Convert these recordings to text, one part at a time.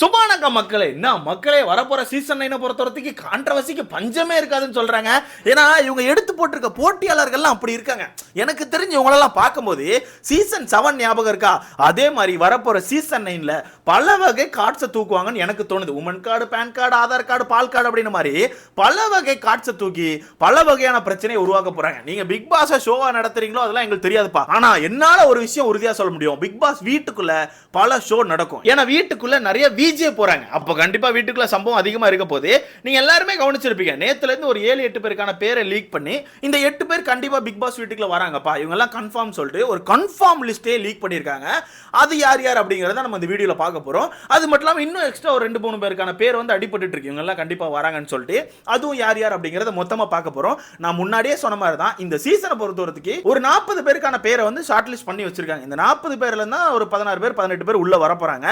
சுபானங்க மக்களே என்ன மக்களே வரப்போற சீசன் நைனை பொறுத்தவரத்துக்கு கான்ட்ரவர்சிக்கு பஞ்சமே இருக்காதுன்னு சொல்றாங்க. ஏன்னா இவங்க எடுத்து போட்டிருக்க போட்டியாளர்கள்லாம் அப்படி இருக்காங்க. எனக்கு தெரிஞ்சு இவங்களெல்லாம் பார்க்கும்போது சீசன் செவன் ஞாபகம் இருக்கா? அதே மாதிரி வரப்போற சீசன் நைன்ல பல வகை கார்ட்ஸை தூக்குவாங்கன்னு எனக்கு தோணுது. Woman card pan card Aadhaar card பால் கார்டு அப்படின்னு மாதிரி பல வகை கார்ட்ஸை தூக்கி பல வகையான பிரச்சனையை உருவாக்க போறாங்க. நீங்க பிக் பாஸை ஷோவா நடத்துறீங்களோ அதெல்லாம் எங்களுக்கு தெரியாதுப்பா. ஆனா என்னால ஒரு விஷயம் உறுதியா சொல்ல முடியும். பிக் பாஸ் வீட்டுக்குள்ள பல ஷோ நடக்கும். ஏன்னா வீட்டுக்குள்ள நிறைய விஜே போறாங்க. அப்போ கண்டிப்பா வீட்டுக்குள்ள சம்பவம் அதிகமா இருக்க போது நீங்க எல்லாருமே கவனிச்சிருப்பீங்க. நேத்துல இருந்து ஒரு ஏழு எட்டு பேருக்கான பேரை லீக் பண்ணி இந்த எட்டு பேர் கண்டிப்பா பிக் பாஸ் வீட்டுக்குள்ள வராங்கப்பா. இவங்க எல்லாம் கன்ஃபார்ம் சொல்லிட்டு ஒரு கன்ஃபார்ம் லிஸ்டே லீக் பண்ணிருக்காங்க அது யார் யார் அப்படிங்கறத நம்ம இந்த வீடியோல பார்க்க பார்க்க போகிறோம் அது மட்டும் இல்லாமல் இன்னும் எக்ஸ்ட்ரா ஒரு ரெண்டு மூணு பேருக்கான பேர் வந்து அடிபட்டு இருக்கு. இவங்கெல்லாம் கண்டிப்பாக வராங்கன்னு சொல்லிட்டு அதுவும் யார் யார் அப்படிங்கிறத மொத்தமாக பார்க்க போகிறோம் நான் முன்னாடியே சொன்ன மாதிரி தான் இந்த சீசனை பொறுத்தவரத்துக்கு ஒரு நாற்பது பேருக்கான பேரை வந்து ஷார்ட் லிஸ்ட் பண்ணி வச்சிருக்காங்க. இந்த நாற்பது பேர்ல தான் ஒரு பதினாறு பேர் பதினெட்டு பேர் உள்ள வர போகிறாங்க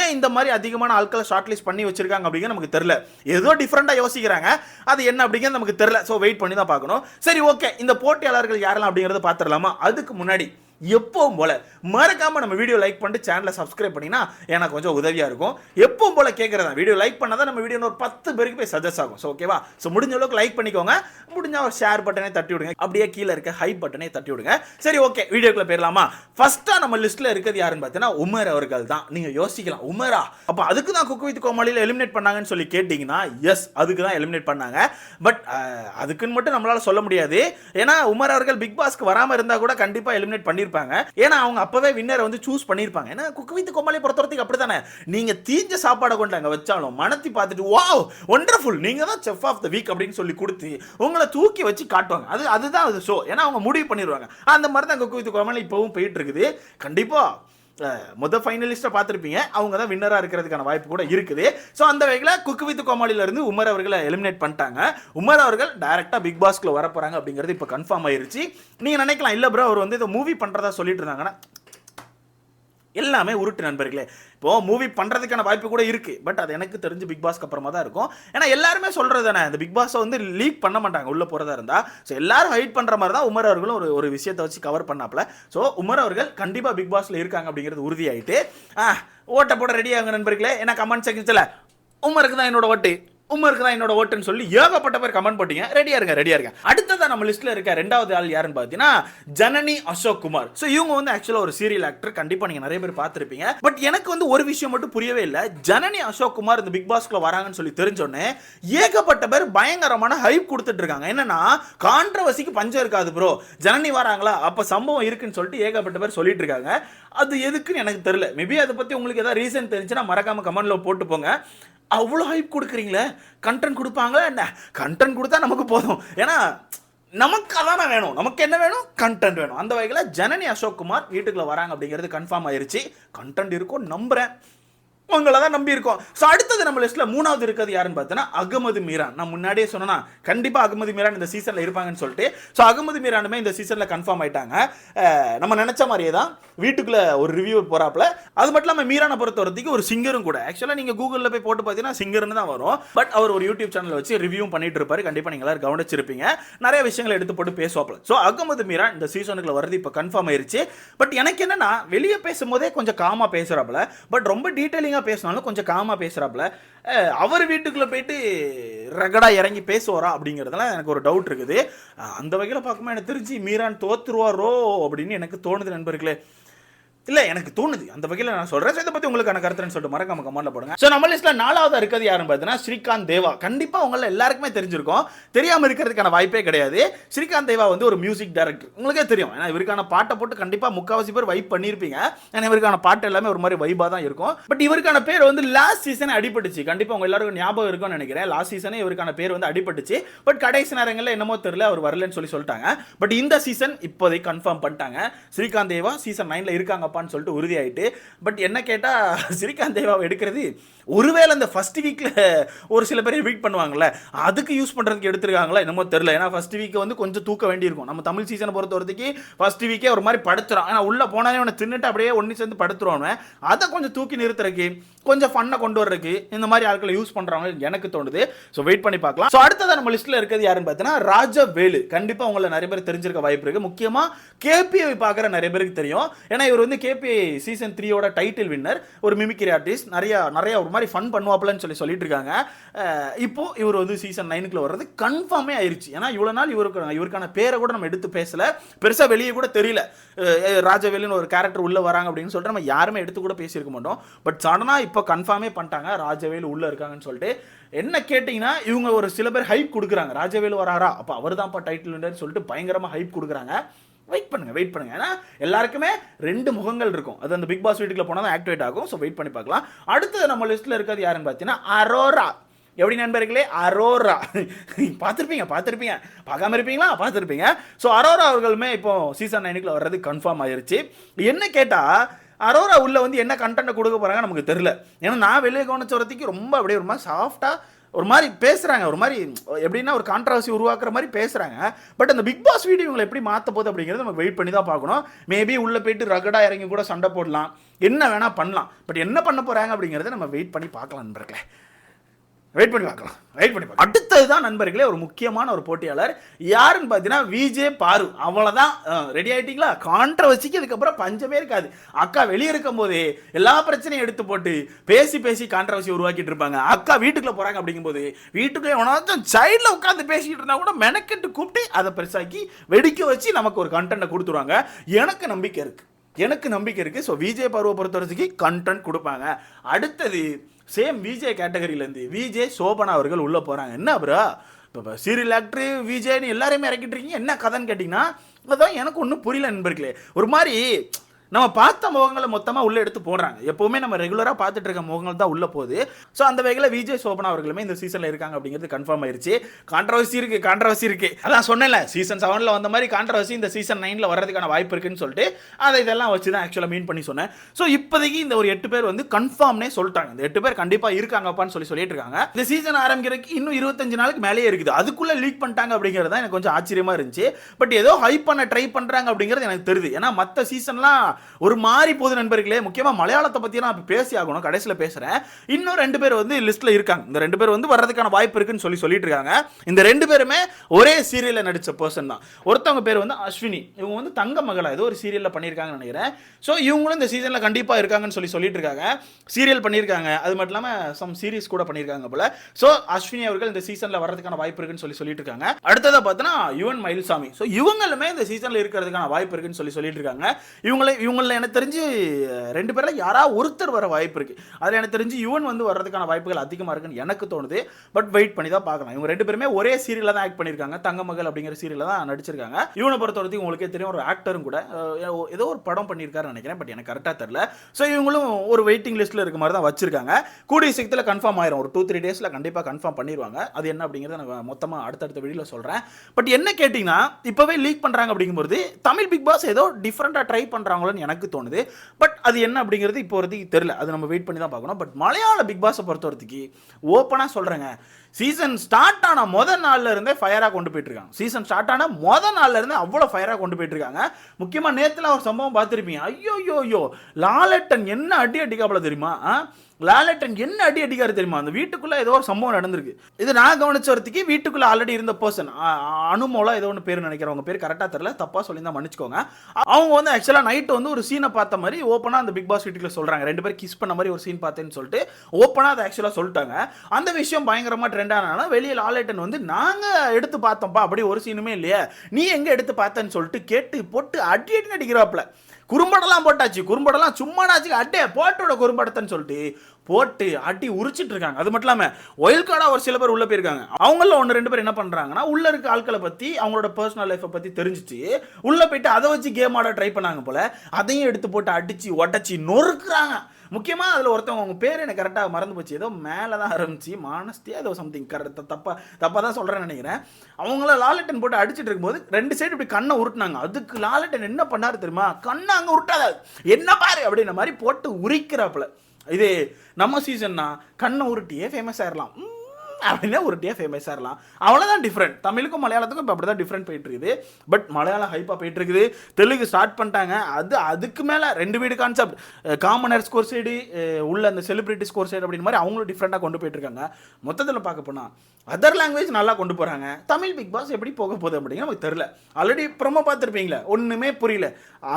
ஏன் இந்த மாதிரி அதிகமான ஆட்களை ஷார்ட் லிஸ்ட் பண்ணி வச்சிருக்காங்க அப்படிங்கிறது நமக்கு தெரியல. ஏதோ டிஃப்ரெண்ட்டாக யோசிக்கிறாங்க. அது என்ன அப்படிங்கிறது நமக்கு தெரியல. ஸோ வெயிட் பண்ணி தான் பார்க்கணும். சரி ஓகே இந்த போட்டியாளர்கள் யாரெல்லாம் அப்படிங்கிறத பார்த்துடலாமா? அதுக்கு முன்னாடி எப்பவும் போல மறக்காம நம்ம வீடியோ லைக் பண்ணிட்டு சேனலை சப்ஸ்கிரைப் பண்ணினா எனக்கு கொஞ்சம் உதவியா இருக்கும். எப்பவும் போல கேட்கறதா வீடியோ லைக் பண்ணாதான் நம்ம வீடியோ ஒரு பத்து பேருக்கு போய் சஜஸ்ட் ஆகும். ஸோ ஓகேவா ஸோ முடிஞ்ச அளவுக்கு லைக் பண்ணிக்கோங்க. முடிஞ்ச ஒரு ஷேர் பட்டனே தட்டி விடுங்க. அப்படியே கீழே இருக்க ஹை பட்டனே தட்டி விடுங்க. சரி ஓகே வீடியோக்குள்ள போயிடலாமா? ஃபஸ்ட்டாக நம்ம லிஸ்ட்ல இருக்கிறது யாருன்னு பார்த்தீங்கன்னா உமர் அவர்கள் தான். நீங்க யோசிக்கலாம் உமரா? அப்போ அதுக்கு தான் குக் வித் கோமாளியில் எலிமினேட் பண்ணாங்கன்னு சொல்லி கேட்டிங்கன்னா எஸ் அதுக்கு தான் எலிமினேட் பண்ணாங்க. பட் அதுக்குன்னு மட்டும் நம்மளால சொல்ல முடியாது. ஏன்னா உமர் அவர்கள் பிக் பாஸ்க்கு வராமல் இருந்தால் கூட கண்டிப்பாக எலிமினேட் பண்ணிருப்பாங்க ஏன்னா அவங்க அப்பவே வின்னரை வந்து சூஸ் பண்ணியிருப்பாங்க. ஏன்னா குக்கு வித் கோமாளி அப்படி அப்படித்தானே? நீங்க தீஞ்ச சாப்பாடை கொண்டு அங்க வச்சாலும் மனத்தி பார்த்துட்டு வா ஒண்டர்ஃபுல் நீங்க தான் செஃப் ஆஃப் த வீக் அப்படின்னு சொல்லி கொடுத்து உங்களை தூக்கி வச்சு காட்டுவாங்க. அது அதுதான் அது ஷோ ஏன்னா அவங்க முடிவு பண்ணிடுவாங்க அந்த மாதிரி தான் குக்கு வித் கோமாளி இப்போவும் போயிட்டு இருக்குது. கண்டிப்பா அஹ், முத ஃபைனலிஸ்ட்டை பார்த்துருப்பீங்க. அவங்க தான் வின்னராக இருக்கிறதுக்கான வாய்ப்பு கூட இருக்குது. ஸோ அந்த வகையில் குக்கு வித் கோமாளியிலேருந்து உமர் அவர்களை எலிமினேட் பண்ணிட்டாங்க. உமர் அவர்கள் டைரெக்டாக பிக் பாஸ்க்குள்ள வர போகிறாங்க அப்படிங்கிறது இப்போ கன்ஃபார்ம் ஆயிருச்சு. நீங்கள் நினைக்கலாம் இல்லை ப்ரோ அவர் வந்து இதை மூவி பண்ணுறதா சொல்லிட்டு இருந்தாங்கன்னா எல்லாமே உருட்டு நண்பர்களே. இப்போ மூவி பண்றதுக்கான வாய்ப்பு கூட இருக்கு. பட் அது எனக்கு தெரிஞ்சு பிக் பாஸ்க்கு அப்புறமா தான் இருக்கும். ஏன்னா எல்லாருமே சொல்கிறது தானே இந்த பிக் பாஸை வந்து லீக் பண்ண மாட்டாங்க உள்ள போறதா இருந்தா. ஸோ எல்லாரும் ஹைட் பண்ற மாதிரி தான் உமர் அவர்களும் ஒரு ஒரு விஷயத்தை வச்சு கவர் பண்ணாப்ல ஸோ உமர் அவர்கள் கண்டிப்பா பிக் பாஸ்ல இருக்காங்க அப்படிங்கிறது உறுதியாயிட்டு ஆ, ஓட்டை போட ரெடி ஆகுங்க நண்பர்களே. ஏன்னா கமெண்ட் செக்ஷன்ஸ்ல உமருக்கு தான் என்னோட ஓட்டு. உமருக்கு தான் என்னோட ஓட்டுன்னு சொல்லி ஏகப்பட்ட பேர் கமெண்ட் போட்டீங்க. ரெடியா இருங்க ரெடியா இருங்க. அடுத்ததான் நம்ம லிஸ்ட்ல இருக்க ரெண்டாவது ஆள் யாருன்னு பார்த்தீங்கன்னா ஜனனி அசோக் குமார். ஸோ இவங்க வந்து ஆக்சுவலா ஒரு சீரியல் ஆக்டர் கண்டிப்பா நீங்க நிறைய பேர் பார்த்துருப்பீங்க. பட் எனக்கு வந்து ஒரு விஷயம் மட்டும் புரியவே இல்லை. ஜனனி அசோக் குமார் இந்த பிக் பாஸ்க்குள்ள வராங்கன்னு சொல்லி தெரிஞ்சோடனே ஏகப்பட்ட பேர் பயங்கரமான ஹைப் கொடுத்துட்டு இருக்காங்க. என்னன்னா கான்ட்ரவர்சிக்கு பஞ்சம் இருக்காது ப்ரோ ஜனனி வராங்களா? அப்ப சம்பவம் இருக்குன்னு சொல்லிட்டு ஏகப்பட்ட பேர் சொல்லிட்டு இருக்காங்க. அது எதுக்குன்னு எனக்கு தெரியல. மேபி அதை பத்தி உங்களுக்கு ஏதாவது ரீசன் தெரிஞ்சுன்னா மறக்காம கமெண்ட்ல போட்டு போங்க. அவ்வளோ ஹைப் கொடுக்குறீங்களே? கண்டென்ட் கொடுப்பாங்களா என்ன? கண்டென்ட் கொடுத்தா நமக்கு போதும். ஏன்னா நமக்கு அதானே வேணும். நமக்கு என்ன வேணும்? கண்டென்ட் வேணும். அந்த வகையில் ஜனனி அசோக் குமார் வராங்க அப்படிங்கிறது கன்ஃபார்ம் ஆயிருச்சு. கண்டென்ட் இருக்கும் நம்புகிறேன் உங்களை தான் நம்பியிருக்கோம் ஸோ அடுத்தது நம்ம லிஸ்ட்டில் மூணாவது இருக்கிறது யாருன்னு பார்த்தோன்னா அகமது மீரான். நான் முன்னாடியே சொன்னா கண்டிப்பாக அகமது மீரான் இந்த சீசனில் இருப்பாங்கன்னு சொல்லிட்டு. ஸோ அகமது மீரானுமே இந்த சீசனில் கன்ஃபார்ம் ஆயிட்டாங்க. நம்ம நினச்ச மாதிரியே தான் வீட்டுக்குள்ளே ஒரு ரிவ்யூ போகிறாப்புல அது மட்டும் இல்லாமல் மீரானை பொறுத்த வரைக்கும் ஒரு சிங்கரும் கூட. ஆக்சுவலாக நீங்கள் கூகுளில் போய் போட்டு பார்த்தீங்கன்னா சிங்கர்னு தான் வரும். பட் அவர் ஒரு யூடியூப் சேனல் வச்சு ரிவ்யூ பண்ணிட்டு இருப்பார். கண்டிப்பாக நீங்கள் எல்லாரும் கவனிச்சிருப்பீங்க. நிறைய விஷயங்களை எடுத்து போட்டு பேசுவாப்பில். ஸோ அகமது மீரான் இந்த சீசனுக்குள்ள வரது இப்போ கன்ஃபார்ம் ஆயிருச்சு. பட் எனக்கு என்னன்னா வெளியே பேசும்போதே கொஞ்சம் காமாக பேசுகிறாப்புல பட் ரொம்ப டீட்டெயிலிங்காக பேசினாலும் கொஞ்சம் காமா பேசுகிறாப்புல அவர் வீட்டுக்குள்ள போயிட்டு ரகடா இறங்கி பேசுவாரா அப்படிங்கிறதுலாம் எனக்கு ஒரு டவுட் இருக்குது. அந்த வகையில் பார்க்கும்போது எனக்கு தெரிஞ்சு மீரான் தோத்துருவாரோ அப்படின்னு எனக்கு தோணுது நண்பர்களே. இல்ல எனக்கு தோணுது. அந்த வகையில் நான் சொல்றேன். So, இதை பத்தி உங்களுக்கான கருத்துன்னு சொல்லிட்டு மறக்காம கமெண்ட்ல போடுங்க. ஸோ நம்ம லிஸ்ட்ல நாலாவது இருக்கிறது யாருன்னு பார்த்தீங்கன்னா ஸ்ரீகாந்த் தேவா. கண்டிப்பா உங்கள எல்லாருக்குமே தெரிஞ்சிருக்கும். தெரியாம இருக்கிறதுக்கான வாய்ப்பே கிடையாது. ஸ்ரீகாந்த் தேவா வந்து ஒரு மியூசிக் டைரக்டர் உங்களுக்கே தெரியும். ஏன்னா இவருக்கான பாட்டை போட்டு கண்டிப்பா முக்காவாசி பேர் வைப் பண்ணியிருப்பீங்க. ஏன்னா இவருக்கான பாட்டு எல்லாமே ஒரு மாதிரி வைபா தான் இருக்கும். பட் இவருக்கான பேர் வந்து லாஸ்ட் சீசனை அடிபட்டுச்சு. கண்டிப்பா உங்க எல்லாருக்கும் ஞாபகம் இருக்கும்னு நினைக்கிறேன். லாஸ்ட் சீசனே இவருக்கான பேர் வந்து அடிபட்டுச்சு. பட் கடைசி நேரங்களில் என்னமோ தெரியல அவர் வரலன்னு சொல்லி சொல்லிட்டாங்க. பட் இந்த சீசன் இப்போதைக்கு கன்ஃபார்ம் பண்ணிட்டாங்க. ஸ்ரீகாந்த் தேவா சீசன் நைன்ல எடுப்பான்னு சொல்லிட்டு உறுதியாயிட்டு பட் என்ன கேட்டால் ஸ்ரீகாந்த் தேவாவை எடுக்கிறது ஒருவேளை அந்த ஃபர்ஸ்ட் வீக்கில் ஒரு சில பேர் வெயிட் பண்ணுவாங்கல்ல அதுக்கு யூஸ் பண்ணுறதுக்கு எடுத்திருக்காங்களா என்னமோ தெரில ஏன்னா ஃபர்ஸ்ட் வீக்கை வந்து கொஞ்சம் தூக்க வேண்டியிருக்கும். நம்ம தமிழ் சீசனை பொறுத்த வரைக்கும் ஃபர்ஸ்ட் வீக்கே ஒரு மாதிரி படுத்துறோம் ஆனால் உள்ளே போனாலே அவனை தின்னுட்டு அப்படியே ஒன்று சேர்ந்து படுத்துருவான் அதை கொஞ்சம் தூக்கி நிறுத்துறதுக்கு கொஞ்சம் ஃபன்னை கொண்டு வர்றதுக்கு இந்த மாதிரி ஆட்களை யூஸ் பண்றாங்க எனக்கு தோணுது. ஸோ வெயிட் பண்ணி பார்க்கலாம். ஸோ அடுத்தது நம்ம லிஸ்ட்டில் இருக்கிறது யாருன்னு பார்த்தீங்கன்னா ராஜவேலு. கண்டிப்பாக உங்களை நிறைய பேர் தெரிஞ்சிருக்க வாய்ப்பு இருக்குது முக்கியமாக கேபிஐ பார்க்குற நிறைய பேருக்கு தெரியும். ஏன்னா இவர் வந்து கேபி சீசன் த்ரீயோட டைட்டில் வின்னர் ஒரு மிமிக்ரி ஆர்டிஸ்ட் நிறைய நிறைய ஒரு மாதிரி ஃபன் பண்ணுவாப்லன்னு சொல்லி சொல்லிட்டு இருக்காங்க. இப்போ இவர் வந்து சீசன் நைனுக்குள்ள வர்றது கன்ஃபார்மே ஆயிருச்சு. ஏன்னா இவ்வளோ நாள் இவருக்கு இவருக்கான பேரை கூட நம்ம எடுத்து பேசல. பெருசாக வெளியே கூட தெரியல. ராஜவேலுன்னு ஒரு கேரக்டர் உள்ளே வராங்க அப்படின்னு சொல்லிட்டு நம்ம யாருமே எடுத்து கூட பேசியிருக்க மாட்டோம். பட் சடனாக இப்போ இப்போ கன்ஃபார்மே பண்ணிட்டாங்க. ராஜவேல் உள்ளே இருக்காங்கன்னு சொல்லிட்டு. என்ன கேட்டிங்கன்னா இவங்க ஒரு சில பேர் ஹைப் கொடுக்குறாங்க. ராஜவேல் வராரா? அப்போ அவர் தான்ப்பா டைட்டில் சொல்லிட்டு பயங்கரமாக ஹைப் கொடுக்குறாங்க. வெயிட் பண்ணுங்க வெயிட் பண்ணுங்க. ஏன்னா எல்லாருக்குமே ரெண்டு முகங்கள் இருக்கும். அது அந்த பிக் பாஸ் வீட்டுக்குள்ள போனால் தான் ஆக்டிவேட் ஆகும். ஸோ வெயிட் பண்ணி பார்க்கலாம். அடுத்தது நம்ம லிஸ்ட்டில் இருக்கிறது யாருன்னு பார்த்தீங்கன்னா அரோரா. எப்படி நண்பர்களே? அரோரா. பார்த்துருப்பீங்க பார்த்துருப்பீங்க. பார்க்காம இருப்பீங்களா? பார்த்துருப்பீங்க. ஸோ அரோரா அவர்களுமே இப்போ சீசன் நைனுக்குள்ள வர்றது கன்ஃபார்ம் ஆயிருச்சு. என்ன கேட்டால் அரோரா உள்ள வந்து என்ன கண்டென்ட் கொடுக்க போகிறாங்க நமக்கு தெரில ஏன்னா நான் வெளியே கவனிச்ச வரத்துக்கு ரொம்ப அப்படியே ஒரு மாதிரி சாஃப்டாக ஒரு மாதிரி பேசுகிறாங்க ஒரு மாதிரி எப்படின்னா ஒரு கான்ட்ரவர்சி உருவாக்குற மாதிரி பேசுகிறாங்க பட் அந்த பிக் பாஸ் வீடியோ இவங்களை எப்படி மாற்ற போகுது அப்படிங்கிறது நம்ம வெயிட் பண்ணி தான் பார்க்கணும். மேபி உள்ளே போயிட்டு ரகடா இறங்கி கூட சண்டை போடலாம். என்ன வேணால் பண்ணலாம். பட் என்ன பண்ண போகிறாங்க அப்படிங்கிறத நம்ம வெயிட் பண்ணி பார்க்கலாம் நண்பர்களே. வெயிட் பண்ணி பார்க்கலாம். வெயிட் பண்ணி பார்க்கலாம். அடுத்தது தான் நண்பர்களே ஒரு முக்கியமான ஒரு போட்டியாளர். யாருன்னு பார்த்தீங்கன்னா விஜே பாரு. அவ்வளோதான் ரெடி ஆயிட்டீங்களா? கான்ட்ரவர்சிக்கு அதுக்கப்புறம் பஞ்சமே இருக்காது. அக்கா வெளியே இருக்கும் போதே எல்லா பிரச்சனையும் எடுத்து போட்டு பேசி பேசி கான்ட்ரவர்சி உருவாக்கிட்டு இருப்பாங்க. அக்கா வீட்டுக்குள்ள போகிறாங்க அப்படிங்கும்போது வீட்டுக்குள்ளே எவனாச்சும் சைடில் உட்காந்து பேசிக்கிட்டு இருந்தால் கூட மெனக்கெட்டு கூப்பிட்டு அதை பெருசாக்கி வெடிக்க வச்சு நமக்கு ஒரு கண்டென்ட்டை கொடுத்துருவாங்க. எனக்கு நம்பிக்கை இருக்குது எனக்கு நம்பிக்கை இருக்குது ஸோ விஜய் பருவ பொறுத்த வரைக்கும் கண்டென்ட் கொடுப்பாங்க. அடுத்தது சேம் விஜே கேட்டகரியிலேருந்து விஜே சோபனா அவர்கள் உள்ளே போகிறாங்க என்ன ப்ரோ இப்போ சீரியல் ஆக்டர் விஜய்னு எல்லாரையுமே இறக்கிட்டு இருக்கீங்க. என்ன கதைன்னு கேட்டிங்கன்னா அதுதான் எனக்கு ஒன்றும் புரியல நண்பர்களே. ஒரு மாதிரி நம்ம பார்த்த முகங்களை மொத்தமாக உள்ளே எடுத்து போடுறாங்க. எப்போவுமே நம்ம ரெகுலராக பார்த்துட்டு இருக்க முகங்கள் தான் உள்ளே போகுது. ஸோ அந்த வகையில் விஜய் சோபனா அவர்களுமே இந்த சீசனில் இருக்காங்க அப்படிங்கிறது கன்ஃபார்ம் ஆயிருச்சு. கான்ட்ரவர்சி இருக்குது கான்ட்ரவர்சி இருக்குது அதான் சொன்னேன்ல சீசன் செவனில் வந்த மாதிரி கான்ட்ரவர்சி இந்த சீசன் நைனில் வர்றதுக்கான வாய்ப்பு இருக்குன்னு சொல்லிட்டு அதை இதெல்லாம் வச்சு தான் ஆக்சுவலாக மீன் பண்ணி சொன்னேன். ஸோ இப்போதைக்கு இந்த ஒரு எட்டு பேர் வந்து கன்ஃபார்ம்னே சொல்லிட்டாங்க. இந்த எட்டு பேர் கண்டிப்பாக இருக்காங்கப்பான்னு சொல்லி சொல்லிட்டு இருக்காங்க. இந்த சீசன் ஆரம்பிக்கிறதுக்கு இன்னும் இருபத்தஞ்சு நாளுக்கு மேலேயே இருக்குது. அதுக்குள்ளே லீக் பண்ணிட்டாங்க அப்படிங்கிறது தான் எனக்கு கொஞ்சம் ஆச்சரியமாக இருந்துச்சு. பட் ஏதோ ஹைப் பண்ண ட்ரை பண்ணுறாங்க அப்படிங்கிறது எனக்கு தெரியுது. ஏன்னா மற்ற சீசன்லாம் ஒரு மாறி போது நண்பர்களே. முக்கியமாக மலையாளத்தை பற்றி நான் பேசி ஆகணும். கடைசியில் பேசுகிறேன் இன்னும் ரெண்டு பேர் வந்து லிஸ்ட்டில் இருக்காங்க. இந்த ரெண்டு பேர் வந்து வர்றதுக்கான வாய்ப்பு இருக்குன்னு சொல்லி சொல்லிட்டு இருக்காங்க. இந்த ரெண்டு பேருமே ஒரே சீரியலில் நடித்த பர்சன் தான். ஒருத்தவங்க பேர் வந்து அஸ்வினி. இவங்க வந்து தங்க மகளா. ஏதோ ஒரு சீரியலில் பண்ணியிருக்காங்கன்னு நினைக்கிறேன். ஸோ இவங்களும் இந்த சீசனில் கண்டிப்பாக இருக்காங்கன்னு சொல்லி சொல்லிட்டு இருக்காங்க. சீரியல் பண்ணியிருக்காங்க. அது மட்டும் இல்லாமல் சம் சீரீஸ் கூட பண்ணியிருக்காங்க போல. ஸோ அஸ்வினி அவர்கள் இந்த சீசனில் வர்றதுக்கான வாய்ப்பு இருக்குன்னு சொல்லி சொல்லிட்டு இருக்காங்க. அடுத்ததாக பார்த்தோன்னா யுவன் மயில்சாமி. ஸோ இவங்களுமே இந்த சீசனில் இருக்கிறதுக்கான வாய்ப்பு இருக்குன்னு சொல்லி சொல்லிட்டு இருக்காங்க. இவங்களை இவங்கள எனக்கு தெரிஞ்சு ரெண்டு பேரில் யாராவது ஒருத்தர் வர வாய்ப்பு இருக்குது அதில் எனக்கு தெரிஞ்சு யுவன் வந்து வர்றதுக்கான வாய்ப்புகள் அதிகமாக இருக்குன்னு எனக்கு தோணுது. பட் வெயிட் பண்ணி தான் பார்க்கலாம். இவங்க ரெண்டு பேருமே ஒரே சீரியலில் தான் ஆக்ட் பண்ணியிருக்காங்க. தங்க மகள் அப்படிங்கிற சீரியலில் தான் நடிச்சிருக்காங்க. இவனை பொறுத்த வரைக்கும் உங்களுக்கே தெரியும் ஒரு ஆக்டரும் கூட ஏதோ ஒரு படம் பண்ணியிருக்காருன்னு நினைக்கிறேன். பட் எனக்கு கரெக்டாக தெரில ஸோ இவங்களும் ஒரு வெயிட்டிங் லிஸ்ட்டில் இருக்க மாதிரி தான் வச்சிருக்காங்க. கூடிய சீக்கிரத்தில் கன்ஃபார்ம் ஆயிரும். ஒரு டூ த்ரீ டேஸில் கண்டிப்பாக கன்ஃபார்ம் பண்ணிடுவாங்க அது என்ன அப்படிங்கிறத நான் மொத்தமாக அடுத்தடுத்த வீடியோவில் சொல்கிறேன் பட் என்ன கேட்டிங்கன்னா இப்போவே லீக் பண்ணுறாங்க அப்படிங்கும்போது தமிழ் பிக் பாஸ் ஏதோ டிஃப்ரெண்ட்டாக ட்ரை பண்ணுறாங்களோன்னு எனக்கு தோணுது. பட் அது என்ன அப்படிங்கிறது இப்போ வரைக்கும் தெரில அது நம்ம வெயிட் பண்ணி தான் பார்க்கணும். பட் மலையாள பிக் பாஸை பொறுத்த வரைக்கும் ஓப்பனாக சொல்கிறேங்க சீசன் ஸ்டார்ட் ஆன முத நாள்ல இருந்தே ஃபயராக கொண்டு போயிட்டு இருக்காங்க சீசன் ஸ்டார்ட் ஆன முத நாள்ல இருந்தே அவ்வளோ ஃபயராக கொண்டு போயிட்டு இருக்காங்க முக்கியமாக நேற்றுல ஒரு சம்பவம் பார்த்துருப்பீங்க. ஐயோ ஐயோ ஐயோ லாலட்டன் என்ன அடி அடிக்காப்புல தெரியுமா? லாலட்டன் என்ன அடி அடிக்காரு தெரியுமா? அந்த வீட்டுக்குள்ள ஏதோ ஒரு சம்பவம் நடந்திருக்கு. இது நான் கவனிச்ச வரத்துக்கு வீட்டுக்குள்ள ஆல்ரெடி இருந்த பர்சன் அனுமோலா ஏதோ ஒன்று பேர் நினைக்கிறவங்க பேர் கரெக்டாக தெரியல. தப்பாக சொல்லியிருந்தா மன்னிச்சுக்கோங்க. அவங்க வந்து ஆக்சுவலாக நைட் வந்து ஒரு சீனை பார்த்த மாதிரி ஓப்பனாக அந்த பிக் பாஸ் வீட்டுக்குள்ள சொல்கிறாங்க ரெண்டு பேரும் கிஸ் பண்ண மாதிரி ஒரு சீன் பார்த்தேன்னு சொல்லிட்டு ஓப்பனாக அதை ஆக்சுவலாக சொல்லிட்டாங்க. அந்த விஷயம் பயங்கரமாக ட்ரெண்ட் ஆனாலும் வெளியில் லாலட்டன் வந்து நாங்கள் எடுத்து பார்த்தோம்ப்பா அப்படி ஒரு சீனுமே இல்லையே. நீ எங்கே எடுத்து பார்த்தேன்னு சொல்லிட்டு கேட்டு போட்டு அடி அடி அடிக்கிறாப்புல. குறும்படம்லாம் போட்டாச்சு. குறும்படலாம் சும்மாடாச்சு அட்டே போட்டோட குறும்படத்தைன்னு சொல்லிட்டு போட்டு அடி உரிச்சிட்டு இருக்காங்க. அது மட்டும் இல்லாமல் ஒயில் கார்டாக ஒரு சில பேர் உள்ளே போயிருக்காங்க. அவங்கள ஒன்று ரெண்டு பேர் என்ன பண்ணுறாங்கன்னா உள்ளே இருக்க ஆட்களை பற்றி அவங்களோட பர்சனல் லைஃப்பை பற்றி தெரிஞ்சிச்சு உள்ளே போயிட்டு அதை வச்சு கேம் ஆட ட்ரை பண்ணாங்க போல அதையும் எடுத்து போட்டு அடித்து உடச்சி நொறுக்குறாங்க. முக்கியமாக அதில் ஒருத்தவங்க அவங்க பேர் எனக்கு கரெக்டாக மறந்து போச்சு. ஏதோ மேலே தான் ஆரம்பிச்சு மானஸ்தியா ஏதோ சம்திங் கரெக்டாக தப்பாக தப்பாக தான் சொல்கிறேன்னு நினைக்கிறேன். அவங்கள லாலட்டன் போட்டு அடிச்சிட்டு இருக்கும்போது ரெண்டு சைடு இப்படி கண்ணை உருட்டினாங்க. அதுக்கு லாலட்டன் என்ன பண்ணாரு தெரியுமா? கண்ணை அங்கே உருட்டாத. என்ன பாரு அப்படின்ற மாதிரி போட்டு உரிக்கிறாப்புல. இது நம்ம சீசன்னா கண்ணை உருட்டியே ஃபேமஸ் ஆயிடலாம் அப்படின்னா ஒரு டே ஃபேமஸ் ஆகலாம் அவ்வளோதான் டிஃப்ரெண்ட் தமிழுக்கும் மலையாளத்துக்கும் இப்போ அப்படி தான் டிஃப்ரெண்ட் போயிட்டு இருக்குது பட் மலையாளம் ஹைப்பாக போயிட்டு இருக்குது தெலுங்கு ஸ்டார்ட் பண்ணிட்டாங்க. அது அதுக்கு மேலே ரெண்டு வீடு கான்செப்ட் காமனர் ஸ்கோர் சைடு உள்ள அந்த செலிபிரிட்டி ஸ்கோர் சைடு அப்படின்னு மாதிரி அவங்களும் டிஃப்ரெண்ட்டாக கொண்டு போயிட்டு இருக்காங்க மொத்தத்தில் பார்க்க போனால் அதர் லாங்குவேஜ் நல்லா கொண்டு போகிறாங்க தமிழ் பிக் பாஸ் எப்படி போக போகுது அப்படிங்கிற நமக்கு தெரில ஆல்ரெடி ப்ரொமோ பார்த்துருப்பீங்களே ஒன்றுமே புரியல.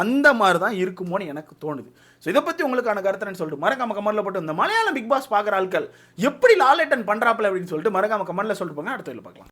அந்த மாதிரி தான் இருக்குமோன்னு எனக்கு தோணுது. ஸோ இதை பற்றி உங்களுக்கான கருத்துன்னு சொல்லிட்டு மறக்காம கமெண்ட்ல போட்டு இந்த மலையாளம் பிக் பாஸ் பார்க்குற ஆட்கள் எப்படி லாலேட்டன் பண்ணுறாப்புல அப்படின்னு சொல்லிட்டு மறக்காம கமெண்ட்ல சொல்லிட்டு போங்க. அடுத்த பார்க்கலாம்.